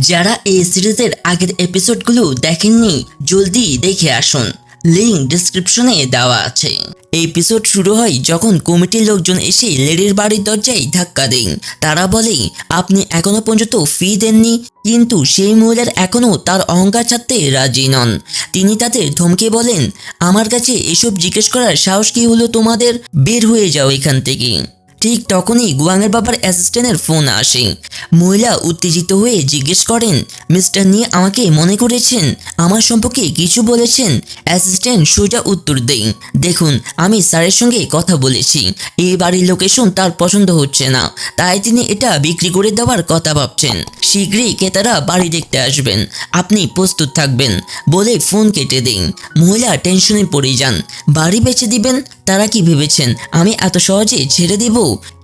যারা এই সিরিজের আগের এপিসোডগুলো দেখেননি, জলদি দেখে আসুন। লিঙ্ক ডিসক্রিপশনে দেওয়া আছে। এপিসোড শুরু হয় যখন কমিটির লোকজন এসে লেডির বাড়ির দরজায় ধাক্কা দেন। তারা বলে, আপনি এখনও পর্যন্ত ফি দেননি, কিন্তু সেই মহিলার এখনও তার অহংকার ছাড়তে রাজি নন। তিনি তাদের ধমকে বলেন, আমার কাছে এসব জিজ্ঞেস করার সাহস কি হলো তোমাদের? বের হয়ে যাও এখান থেকে। ঠিক তখনই গুয়াংয়ের বাবার অ্যাসিস্ট্যান্টের ফোন আসে। মহিলা উত্তেজিত হয়ে জিজ্ঞেস করেন, মিস্টার নিয়ে আমাকে মনে করেছেন? আমার সম্পর্কে কিছু বলেছেন? অ্যাসিস্ট্যান্ট সোজা উত্তর দেন দেখুন, আমি স্যারের সঙ্গে কথা বলেছি। এই বাড়ির লোকেশন তার পছন্দ হচ্ছে না, তাই তিনি এটা বিক্রি করে দেওয়ার কথা ভাবছেন। শীঘ্রই ক্রেতারা বাড়ি দেখতে আসবেন। আপনি প্রস্তুত থাকবেন। বলে ফোন কেটে দিন মহিলা টেনশনে পড়ে যান। বাড়ি বেচে দিবেন? তারা কি ভেবেছেন? আমি এত সহজে ছেড়ে দেব?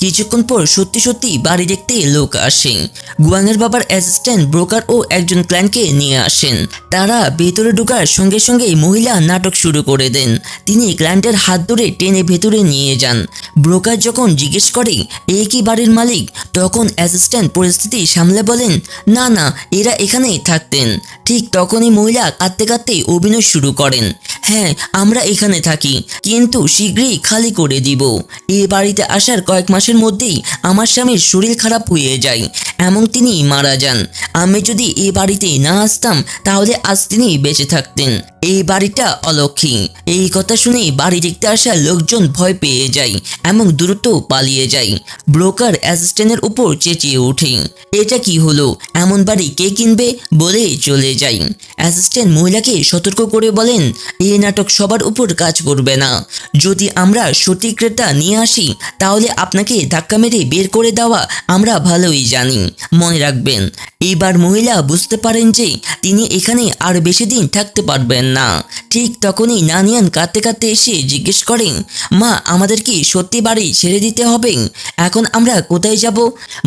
কিছুক্ষণ পর সত্যি সত্যি বাড়ি দেখতে লোক আসেন। গুয়াংয়ের বাবার অ্যাসিস্ট্যান্ট ব্রোকার ও একজন ক্লায়েন্টকে নিয়ে আসেন। তারা ভেতরে ঢোকার সঙ্গে সঙ্গে মহিলা নাটক শুরু করে দেন। তিনি ক্লায়েন্টের হাত ধরে টেনে ভেতরে নিয়ে যান। ব্রোকার যখন জিজ্ঞেস করে, এ কি বাড়ির মালিক? তখন অ্যাসিস্ট্যান্ট পরিস্থিতি সামলে বলেন, না না, এরা এখানেই থাকতেন। ঠিক তখনই মহিলা কাঁদতে কাঁদতে অভিনয় শুরু করেন। হ্যাঁ আমরা এখানে থাকি, কিন্তু শীঘ্রই খালি করে দিব। এ বাড়িতে আসার কয়েক মাসের মধ্যেই আমার স্বামীর শরীর খারাপ হয়ে যায়। এমন তিনি মারা যান। আমি যদি এ বাড়িতে না আসতাম, তাহলে আজ তিনি বেঁচে থাকতেন। এই বাড়িটা অলক্ষী এই কথা শুনে বাড়ি দেখতে আসা লোকজন ভয় পেয়ে যায় এবং দ্রুত পালিয়ে যায়। ব্রোকার অ্যাসিস্ট্যান্টের উপর চেঁচিয়ে ওঠে। এটা কি হলো? এমন বাড়ি কে কিনবে বলে চলে যায়। অ্যাসিস্ট্যান্ট মহিলাকে সতর্ক করে বলেন এই নাটক সবার উপর কাজ করবে না। যদি আমরা সঠিক ক্রেতা নিয়ে আসি, তাহলে আপনাকে ধাক্কা মেরে বের করে দেওয়া আমরা ভালোই জানি। মনে রাখবেন এবার মহিলা বুঝতে পারেন যে তিনি এখানে আর বেশি দিন থাকতে পারবেন না। ঠিক তখনই নানিয়ান কাঁদতে কাঁদতে এসে জিজ্ঞেস করেন মা, আমাদের কি সত্যি বাড়ি ছেড়ে দিতে হবে? এখন আমরা কোথায় যাব?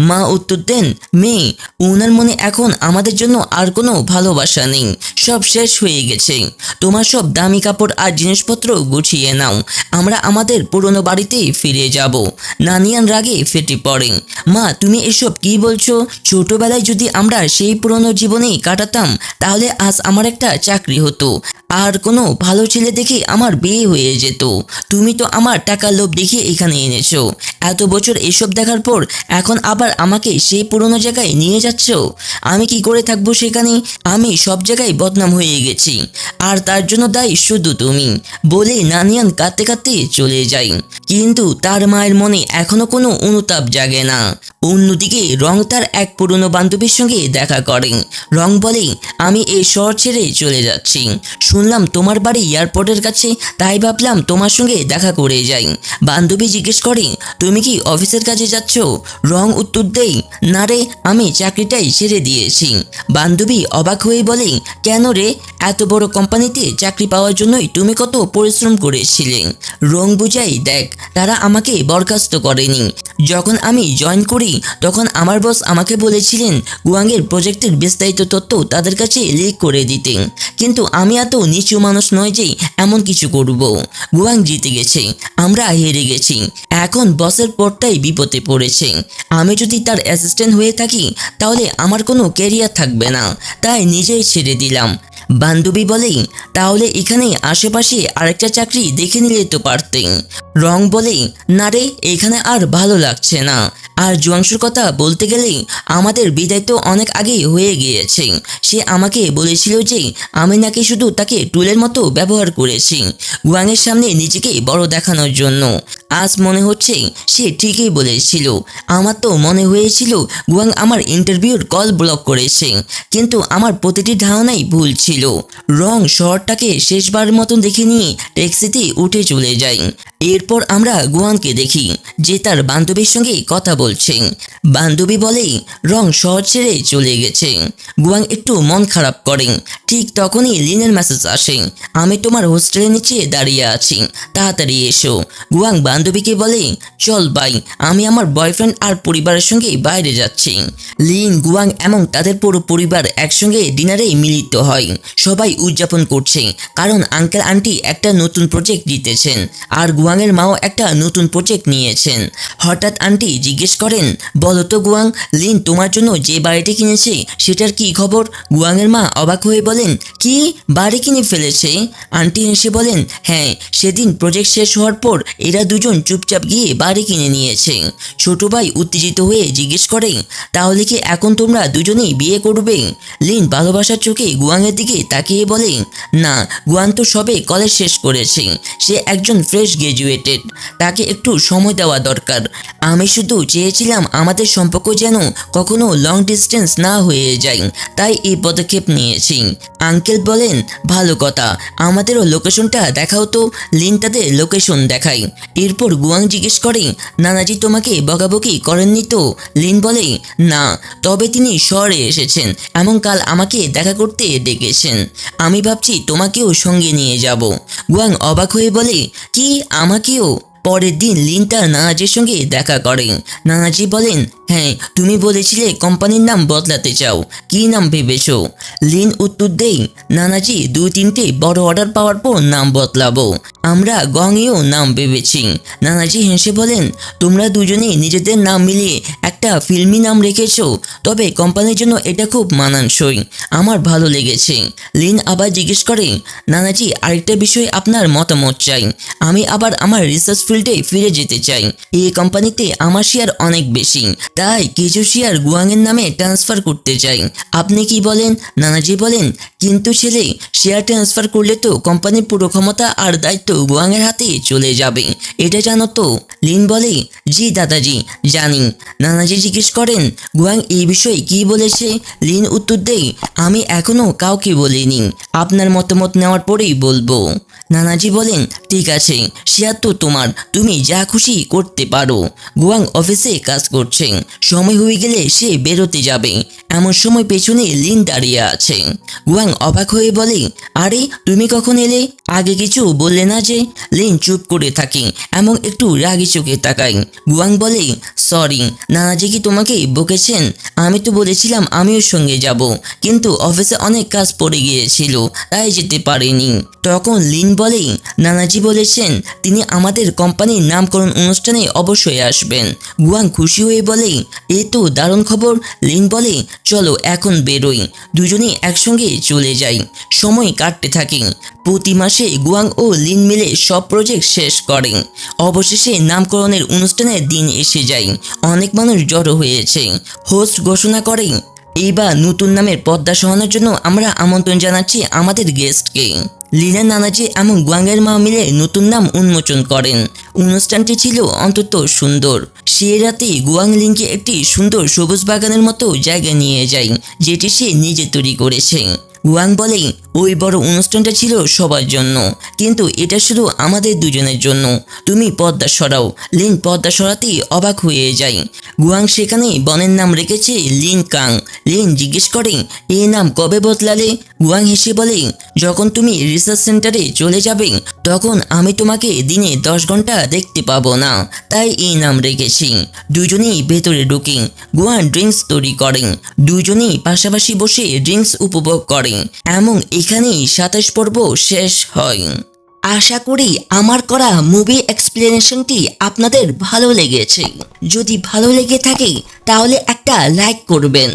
মা উত্তর দেন, মেয়ে ওনার মনে এখন আমাদের জন্য আর কোনো ভালোবাসা নেই। সব শেষ হয়ে গেছে। তোমার সব দামি কাপড় আর জিনিসপত্র গুছিয়ে নাও। আমরা আমাদের পুরনো বাড়িতে ফিরে যাব। নানিয়ান রাগে ফেটে পড়ে, মা, তুমি এসব কি বলছো? ছোটবেলায় যদি সেই পুরনো জীবনেই কাটাতাম, তাহলে আজ আমার একটা চাকরি হতো। আর কোনো ভালো ছেলে দেখে আমার বিয়ে হয়ে যেত। তুমি তো আমার টাকার লোভ দেখিয়ে এখানে এনেছো। এত বছর এসব দেখার পর এখন আবার আমাকে সেই পুরনো জায়গায় নিয়ে যাচ্ছ? আমি কি করে থাকব সেখানে? আমি সব জায়গায় বদনাম হয়ে গেছি। আর তার জন্য দায়ী শুধু তুমি। বলে নানিয়ান কাঁদতে কাঁদতে চলে যাই কিন্তু তার মায়ের মনে এখনও কোনো অনুতাপ জাগে না। অন্যদিকে রং তার এক পুরনো বান্ধবীর সঙ্গে দেখা করেন রং বলে, আমি এই শহর ছেড়ে চলে যাচ্ছি। শুনলাম তোমার বাড়ি এয়ারপোর্টের কাছে, তাই ভাবলাম তোমার সঙ্গে দেখা করে যাই। বান্ধবী জিজ্ঞেস করে, তুমি কি অফিসের কাছে যাচ্ছ? রং উত্তর দেই না রে, আমি চাকরিটাই ছেড়ে দিয়েছি। বান্ধবী অবাক হয়ে বলে, কেন রে? এত বড় কোম্পানিতে চাকরি পাওয়ার জন্যই তুমি কত পরিশ্রম করেছিলে। রং বুঝাই দেখ, তারা আমাকে বরখাস্ত করেনি। যখন আমি জয়েন করি, তখন আমার বস আমাকে বলেছিলেন গুয়াংয়ের প্রজেক্টের বিস্তারিত তথ্য তাদের কাছে লিক করে দিতে। কিন্তু আমি এত নিচু মানুষ নয় যে এমন কিছু করব। গুয়াং জিতে গেছে, আমরা হেরে গেছি। এখন বসের পরটাই বিপদে পড়েছে। আমি যদি তার অ্যাসিস্ট্যান্ট হয়ে থাকি, তাহলে আমার কোনো ক্যারিয়ার থাকবে না। তাই নিজেই ছেড়ে দিলাম। বান্ধবী বলে তাহলে এখানে আশেপাশে আরেকটা চাকরি দেখে নিলে তো পারতে রং বলে না রে, এখানে আর ভালো লাগছে না। আর জুয়াংশুর কথা বলতে গেলে আমাদের বিদায় তো অনেক আগেই হয়ে গিয়েছে। সে আমাকে বলেছিল যে, আমি নাকি শুধু তাকে টুলের মতো ব্যবহার করেছি, গুয়াংয়ের সামনে নিজেকে বড় দেখানোর জন্য। আজ মনে হচ্ছে সে ঠিকই বলেছিল। আমার তো মনে হয়েছিল গুয়াং আমার ইন্টারভিউর কল ব্লক করেছে, কিন্তু আমার প্রতিটি ধারণাই ভুল ছিল। রং শহরটাকে শেষবার মতন দেখে নিয়ে ট্যাক্সিতে উঠে চলে যাই। এরপর আমরা গুয়াংকে দেখি। যে তার বান্ধবীর সঙ্গে কথা বলছে। বান্ধবী বলেই রং শহর ছেড়ে চলে গেছে। গুয়াং একটু মন খারাপ করে। ঠিক তখনই লিনের মেসেজ আসে। আমি তোমার হোস্টেলের নিচে দাঁড়িয়ে আছি। তাড়াতাড়ি এসো। গুয়াং বান্ধবীকে বলে, চল ভাই, আমি আমার বয়ফ্রেন্ড আর পরিবারের সঙ্গে বাইরে যাচ্ছি। লিন, গুয়াং এবং তাদের পুরো পরিবার একসঙ্গে ডিনারে মিলিত হয়। সবাই উদযাপন করছে, কারণ আঙ্কেল আন্টি একটা নতুন প্রজেক্ট জিতেছেন আর গুয়াংয়ের মাও একটা নতুন প্রজেক্ট নিয়েছেন হঠাৎ আন্টি জিজ্ঞেস করেন, বলো তো গুয়াং, লিন তোমার জন্য যে বাড়িটি কিনেছে, সেটার কি খবর? গুয়াংয়ের মা অবাক হয়ে বলেন, কি? বাড়ি কিনে ফেলেছে? আন্টি হেসে বলেন হ্যাঁ সেদিন প্রজেক্ট শেষ হওয়ার পর এরা দুজন চুপচাপ গিয়ে বাড়ি কিনে নিয়েছে। ছোট ভাই উত্তেজিত হয়ে জিজ্ঞেস করে, তাহলে কি এখন তোমরা দুজনেই বিয়ে করবে? লিন ভালোবাসার চোখে গুয়াংয়ের দিকে তাকিয়ে বলে, না, গুয়াং তো সবে কলেজ শেষ করেছে। সে একজন ফ্রেশ গ্রাজুয়েটেড। তাকে একটু সময় দেওয়া দরকার। আমি শুধু চেয়েছিলাম আমাদের সম্পর্ক যেন কখনো লং ডিস্টেন্স না হয়ে যায়। তাই এই পদক্ষেপ নিয়েছি। আঙ্কেল বলেন, ভালো কথা। আমাদেরও লোকেশনটা দেখাও তো। লিন তাদের লোকেশন দেখাই। এরপর গুয়াং জিজ্ঞেস করে, নানাজি তোমাকে বকাবকি করেননি তো? লিন বলে, না, তবে তিনি শহরে এসেছেন। এমন কাল আমাকে দেখা করতে ডেকেছেন। আমি ভাবছি তোমাকেও সঙ্গে নিয়ে যাব। গুয়াং অবাক হয়ে বলে, কি, আমাকেও? পরের দিন লিন তার নানাজির সঙ্গে দেখা করে। নানাজি বলেন হ্যাঁ তুমি বলেছিলে কোম্পানির নাম বদলাতে চাও। কি নাম ভেবেছো? লিন উত্তর দেই নানাজি, দুই তিনটে বড় অর্ডার পাওয়ার পর নাম বদলাবো। আমরা গঙেও নাম ভেবেছি। নানাজি হেসে বলেন, তোমরা দুজনেই নিজেদের নাম মিলিয়ে একটা ফিল্মি নাম রেখেছ। তবে কোম্পানির জন্য এটা খুব মানানসই। আমার ভালো লেগেছে। লিন আবার জিজ্ঞেস করে, নানাজি, আরেকটা বিষয়ে আপনার মতামত চাই। আমি আবার আমার রিসার্চ ফিল্ডে ফিরে যেতে চাই। এই কোম্পানিতে আমার শেয়ার অনেক বেশি। তাই কিছু শেয়ার গুয়াংয়ের নামে ট্রান্সফার করতে চাই। আপনি কি বলেন? নানাজি বলেন, কিন্তু ছেলে শেয়ার ট্রান্সফার করলে তো কোম্পানির পুরো ক্ষমতা আর দায়িত্ব গুয়াংয়ের হাতে চলে যাবে। এটা জানো তো? লিন বলে, জি দাদাজি, জানি। নানাজি জিজ্ঞেস করেন, গুয়াং এই বিষয়ে কি বলেছে? লিন উত্তর দেয়, আমি এখনও কাউকে বলিনি। আপনার মতামত নেওয়ার পরেই বলব। নানাজি বলেন, ঠিক আছে শেয়ার তো তোমার। তুমি যা খুশি করতে পারো। গুয়াং অফিসে কাজ করছে। সময় হয়ে গেলে সে বেরোতে যাবে। এমন সময় পেছনে লিন দাঁড়িয়ে আছে। গুয়াং অবাক হয়ে বলে, আরে, তুমি কখন এলে? আগে কিছু বললে না যে? লিন চুপ করে থাকে এবং একটু রাগি চোখে তাকায়। গুয়াং বলে, সরি নানাজি কি তোমাকে বকেছেন? আমি তো বলেছিলাম আমিও সঙ্গে যাব। কিন্তু অফিসে অনেক কাজ পড়ে গিয়েছিল, তাই যেতে পারিনি। তখন লিন বলে, নানাজি বলেছেন, তিনি আমাদের কোম্পানির নামকরণ অনুষ্ঠানে অবশ্যই আসবেন। গুয়াং খুশি হয়ে বলে, এ তো দারুণ খবর। লিন বলে, চলো, এখন বেরোই। দুজনেই একসঙ্গে চলে যাই। সময় কাটতে থাকে। প্রতি মাসে গুয়াং ও লিন মিলে সব প্রজেক্ট শেষ করে। অবশেষে নামকরণের অনুষ্ঠানের দিন এসে যায়। অনেক মানুষ জড়ো হয়েছে। হোস্ট ঘোষণা করে, এইবার নতুন নামের পদ্মা সহানোর জন্য আমরা আমন্ত্রণ জানাচ্ছি আমাদের গেস্টকে লীনা নানাজি এবং গুয়াংয়ের মা মিলে নতুন নাম উন্মোচন করেন। অনুষ্ঠানটি ছিল অন্তত সুন্দর। সে রাতে গুয়াং লিংকে একটি সুন্দর সবুজ বাগানের মতো জায়গা নিয়ে যায়, যেটি সে নিজে তৈরি করেছে। গুয়াং বলে, ওই বড় অনুষ্ঠানটা ছিল সবার জন্য, কিন্তু এটা শুধু আমাদের দুজনের জন্য। তুমি পদ্মা সরাও। লিন পদ্মা সরাতেই অবাক হয়ে যায়। গুয়াং সেখানে বনের নাম রেখেছে লিন কাং। লিন জিজ্ঞেস করে এই নাম কবে বদলালে? গুয়াং হেসে বলে, যখন তুমি রিসার্চ সেন্টারে চলে যাবে তখন আমি তোমাকে দিনে দশ ঘণ্টা দেখতে পাবো না। তাই এই নাম রেখেছি। দুজনেই ভেতরে ঢুকে গুয়ান ড্রিঙ্কস তৈরি করেন। দুজনেই পাশাপাশি বসে ড্রিঙ্কস উপভোগ করেন, এবং এখানেই সাতাশ পর্ব শেষ হয়। আশা করি আমার করা মুভি এক্সপ্লেনেশনটি আপনাদের ভালো লেগেছে। যদি ভালো লেগে থাকে, তাহলে একটা লাইক করবেন।